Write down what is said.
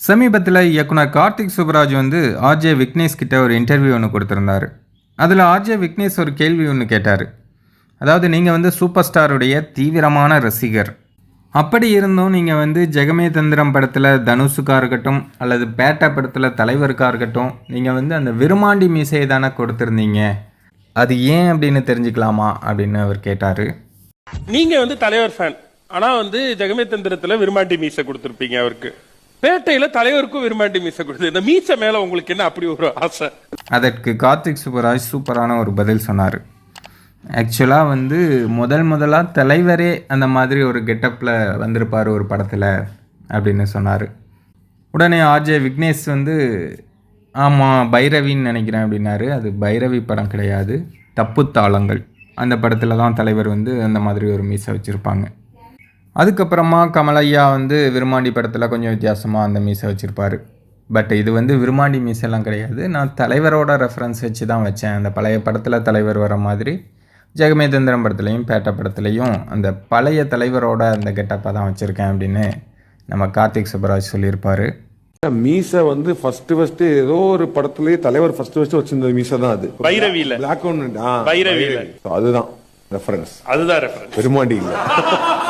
சமீபத்தில் இயக்குனர் கார்த்திக் சுப்ராஜ் வந்து ஆர்ஜே விக்னேஷ் கிட்ட ஒரு இன்டர்வியூ ஒன்று கொடுத்துருந்தாரு. அதில் ஆர்ஜே விக்னேஷ் ஒரு கேள்வி ஒன்று கேட்டார். அதாவது நீங்கள் வந்து சூப்பர் ஸ்டாருடைய தீவிரமான ரசிகர். அப்படி இருந்தும் நீங்கள் வந்து ஜெகமே தந்திரம் படத்தில் தனுஷுக்காக இருக்கட்டும் அல்லது பேட்டா படத்தில் தலைவருக்காக இருக்கட்டும் நீங்கள் வந்து அந்த விருமாண்டி மீசையை தானே கொடுத்துருந்தீங்க. அது ஏன் அப்படின்னு தெரிஞ்சுக்கலாமா அப்படின்னு அவர் கேட்டார். நீங்கள் வந்து தலைவர் ஃபேன் ஆனால் வந்து ஜெகமே தந்திரத்தில் விருமாண்டி மீசை கொடுத்துருப்பீங்க அவருக்கு. பேட்டையில தலைவருக்கும் விரும்பாண்டி மீச கொடுத்து இந்த மீச மேல உங்களுக்கு என்ன அப்படி ஒரு ஆசை? அதற்கு கார்த்திக் சுப்பராஜ் சூப்பரான ஒரு பதில் சொன்னார். ஆக்சுவலாக வந்து முதல் முதலாக தலைவரே அந்த மாதிரி ஒரு கெட்டப்பில் வந்திருப்பார் ஒரு படத்தில் அப்படின்னு சொன்னார். உடனே ஆர்ஜே விக்னேஷ் வந்து ஆமாம் பைரவின்னு நினைக்கிறேன் அப்படின்னாரு. அது பைரவி படம் கிடையாது. தப்பு தாளங்கள். அந்த படத்தில் தான் தலைவர் வந்து அந்த மாதிரி ஒரு மீசை வச்சுருப்பாங்க. அதுக்கப்புறமா கமலையா வந்து விருமாண்டி படத்தில் கொஞ்சம் வித்தியாசமாக அந்த மீசை வச்சுருப்பார். பட் இது வந்து விருமாண்டி மீசெல்லாம் கிடையாது. நான் தலைவரோட ரெஃபரன்ஸ் வச்சு தான் வச்சேன். அந்த பழைய படத்தில் தலைவர் வர மாதிரி ஜெகமேதந்திரம் படத்துலையும் பேட்டை படத்துலையும் அந்த பழைய தலைவரோட அந்த கெட்டப்பை தான் வச்சுருக்கேன் அப்படின்னு நம்ம கார்த்திக் சுப்பராஜ் சொல்லியிருப்பார். மீசை வந்து ஃபர்ஸ்ட் ஃபர்ஸ்ட் ஏதோ ஒரு படத்துலயே தலைவர் ஃபர்ஸ்ட் ஃபர்ஸ்ட் வச்சிருந்த மீசை தான் அது. பைரவியில. பிளாக் ஒன் பைரவியில. அதுதான் ரெஃபரன்ஸ் அதுதான் ரெஃபரன்ஸ் பெருமாண்டி இல்ல.